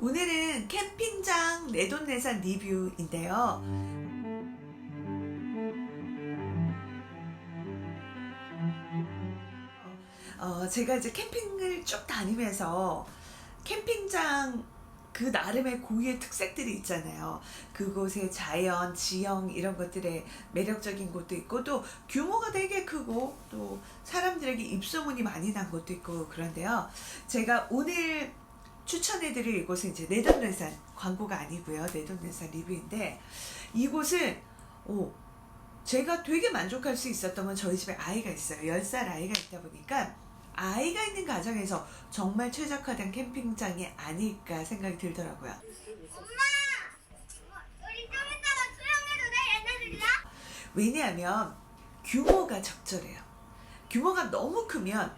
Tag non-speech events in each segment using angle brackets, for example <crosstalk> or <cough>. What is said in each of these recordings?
오늘은 캠핑장 내돈내산 리뷰인데요. 어, 제가 이제 캠핑을 쭉 다니면서 캠핑장 그 나름의 고유의 특색들이 있잖아요. 그곳의 자연, 지형 이런 것들의 매력적인 곳도 있고 또 규모가 되게 크고 또 사람들에게 입소문이 많이 난 곳도 있고 그런데요. 제가 오늘 추천해드릴 이곳은 이제 내돈내산 광고가 아니고요. 내돈내산 리뷰인데 이곳은 오, 제가 되게 만족할 수 있었던 건 저희 집에 아이가 있어요. 10살 아이가 있다 보니까 아이가 있는 가정에서 정말 최적화된 캠핑장이 아닐까 생각이 들더라고요. 엄마! 우리 좀 이따가 수영해도 돼? 얘네들이랑? 왜냐하면 규모가 적절해요. 규모가 너무 크면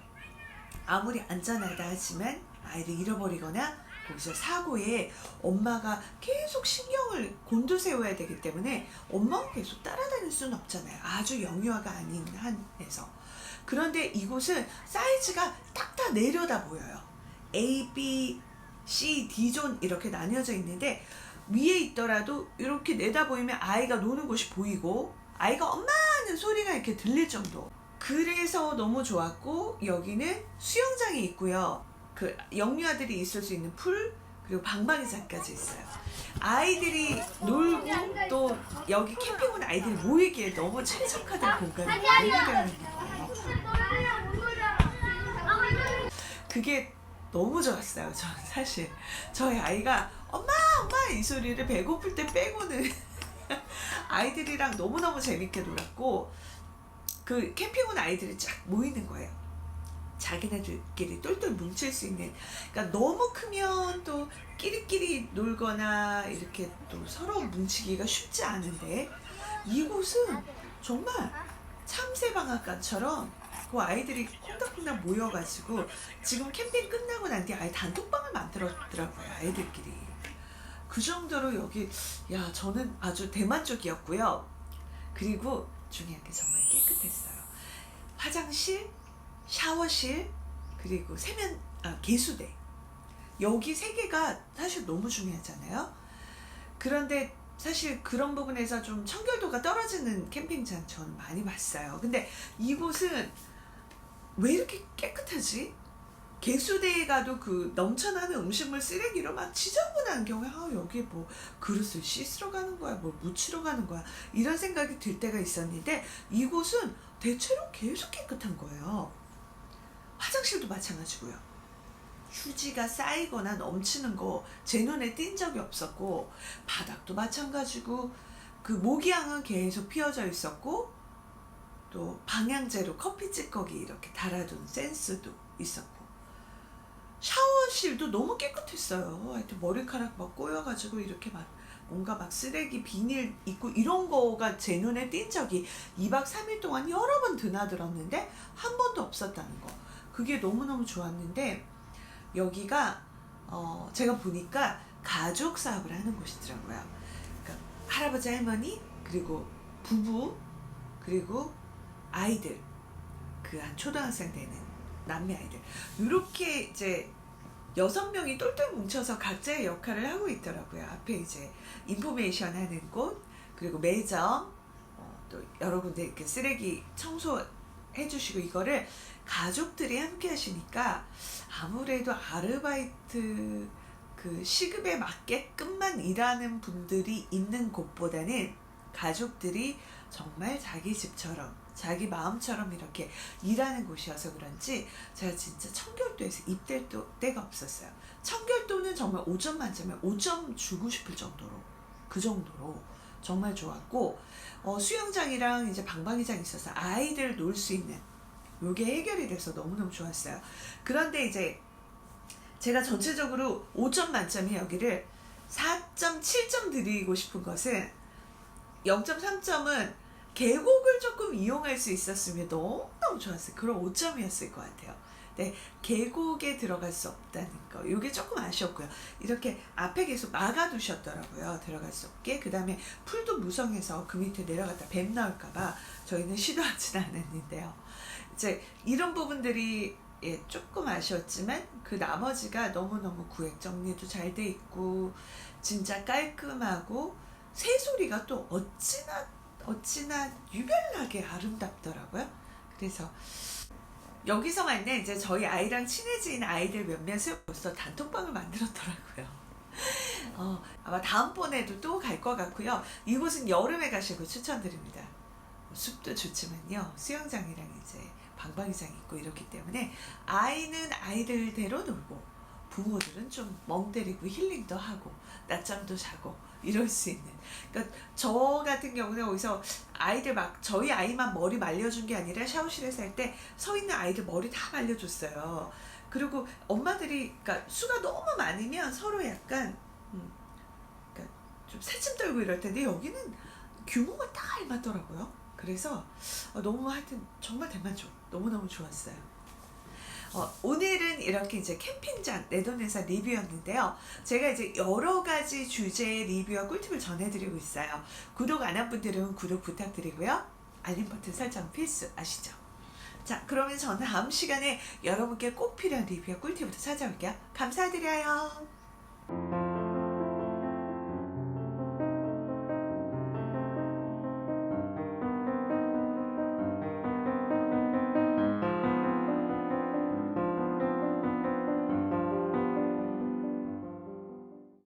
아무리 안전하다 하지만 아이를 잃어버리거나 거기서 사고에 엄마가 계속 신경을 곤두세워야 되기 때문에 엄마가 계속 따라다닐 수는 없잖아요. 아주 영유아가 아닌 한에서. 그런데 이곳은 사이즈가 딱 다 내려다 보여요. A, B, C, D존 이렇게 나뉘어져 있는데 위에 있더라도 이렇게 내다 보이면 아이가 노는 곳이 보이고 아이가 엄마 하는 소리가 이렇게 들릴 정도. 그래서 너무 좋았고 여기는 수영장이 있고요. 그 영유아들이 있을 수 있는 풀 그리고 방방이장까지 있어요. 아이들이 놀고 또 여기 캠핑 온 아이들이 모이기에 너무 최적화된 공간이 마련되어 있는 거예요. 그게 너무 좋았어요. 저는 사실 저희 아이가 엄마 엄마 이 소리를 배고플 때 빼고는 <laughs> 아이들이랑 너무너무 재밌게 놀았고 그 캠핑 온 아이들이 쫙 모이는 거예요. 자기네들끼리 똘똘 뭉칠 수 있는 그러니까 너무 크면 또 끼리끼리 놀거나 이렇게 또 서로 뭉치기가 쉽지 않은데 이곳은 정말 참새방앗간처럼 그 아이들이 콩닥콩닥 모여가지고 지금 캠핑 끝나고 난 뒤에 아예 단톡방을 만들었더라고요 아이들끼리. 그 정도로 여기 야 저는 아주 대만족이었고요. 그리고 중요한 게 정말 깨끗했어요. 화장실 샤워실 그리고 세면 아 개수대 여기 세 개가 사실 너무 중요하잖아요 그런데 사실 그런 부분에서 좀 청결도가 떨어지는 캠핑장 저는 많이 봤어요. 근데 이곳은 왜 이렇게 깨끗하지? 개수대에 가도 그 넘쳐나는 음식물 쓰레기로 막 지저분한 경우에 아 여기 뭐 그릇을 씻으러 가는 거야 뭐 묻히러 가는 거야 이런 생각이 들 때가 있었는데 이곳은 대체로 계속 깨끗한 거예요 화장실도 마찬가지고요 휴지가 쌓이거나 넘치는 거 제 눈에 띈 적이 없었고 바닥도 마찬가지고 그 모기향은 계속 피어져 있었고 또 방향제로 커피 찌꺼기 이렇게 달아둔 센스도 있었고 샤워실도 너무 깨끗했어요. 하여튼 머리카락 막 꼬여가지고 이렇게 막 뭔가 막 쓰레기 비닐 있고 이런 거가 제 눈에 띈 적이 2박 3일 동안 여러 번 드나들었는데 한 번도 없었다는 거. 그게 너무너무 좋았는데 여기가 어 제가 보니까 가족 사업을 하는 곳이더라고요. 그러니까 할아버지 할머니 그리고 부부 그리고 아이들 그 한 초등학생 되는 남매 아이들 이렇게 이제 여섯 명이 똘똘 뭉쳐서 각자의 역할을 하고 있더라고요. 앞에 이제 인포메이션 하는 곳 그리고 매점 어, 또 여러 군데 이렇게 쓰레기 청소 해주시고 이거를 가족들이 함께 하시니까 아무래도 아르바이트 그 시급에 맞게끔만 일하는 분들이 있는 곳보다는 가족들이 정말 자기 집처럼 자기 마음처럼 이렇게 일하는 곳이어서 그런지 제가 진짜 청결도에서 입댈 또- 때가 없었어요. 청결도는 정말 5점 만점에 5점 주고 싶을 정도로 그 정도로 정말 좋았고 어, 수영장이랑 이제 방방이장 있어서 아이들 놀 수 있는 요게 해결이 돼서 너무너무 좋았어요. 그런데 이제 제가 전체적으로 5점 만점에 여기를 4.7점 드리고 싶은 것은 0.3점은 계곡을 조금 이용할 수 있었으면 너무너무 좋았어요. 그럼 5점이었을 것 같아요. 네, 계곡에 들어갈 수 없다는 거. 이게 조금 아쉬웠고요. 이렇게 앞에 계속 막아두셨더라고요. 들어갈 수 없게. 그 다음에 풀도 무성해서 그 밑에 내려갔다 뱀 나올까봐 저희는 시도하진 않았는데요. 이제 이런 부분들이 예, 조금 아쉬웠지만 그 나머지가 너무너무 구획 정리도 잘 돼 있고 진짜 깔끔하고 새소리가 또 어찌나 어찌나 유별나게 아름답더라고요. 그래서 여기서만요 이제 저희 아이랑 친해진 아이들 몇몇을 벌써 단톡방을 만들었더라고요. 어, 아마 다음번에도 또 갈 것 같고요. 이곳은 여름에 가시고 추천드립니다. 숲도 좋지만요. 수영장이랑 이제 방방이장 있고 이렇기 때문에 아이는 아이들대로 놀고 부모들은 좀 멍 때리고 힐링도 하고 낮잠도 자고 이럴 수 있는. 그러니까 저 같은 경우는 여기서 아이들 막 저희 아이만 머리 말려준 게 아니라 샤워실에서 할 때 서 있는 아이들 머리 다 말려줬어요. 그리고 엄마들이 그러니까 수가 너무 많으면 서로 약간 음, 그러니까 좀 새침 떨고 이럴 텐데 여기는 규모가 딱 알맞더라고요. 그래서 어, 너무 하여튼 정말 대만족. 너무너무 좋았어요 어, 오늘은 이렇게 이제 캠핑장 내돈내산 리뷰였는데요. 제가 이제 여러 가지 주제의 리뷰와 꿀팁을 전해드리고 있어요. 구독 안 한 분들은 구독 부탁드리고요. 알림 버튼 설정 필수 아시죠? 자, 그러면 저는 다음 시간에 여러분께 꼭 필요한 리뷰와 꿀팁으로 찾아올게요. 감사드려요.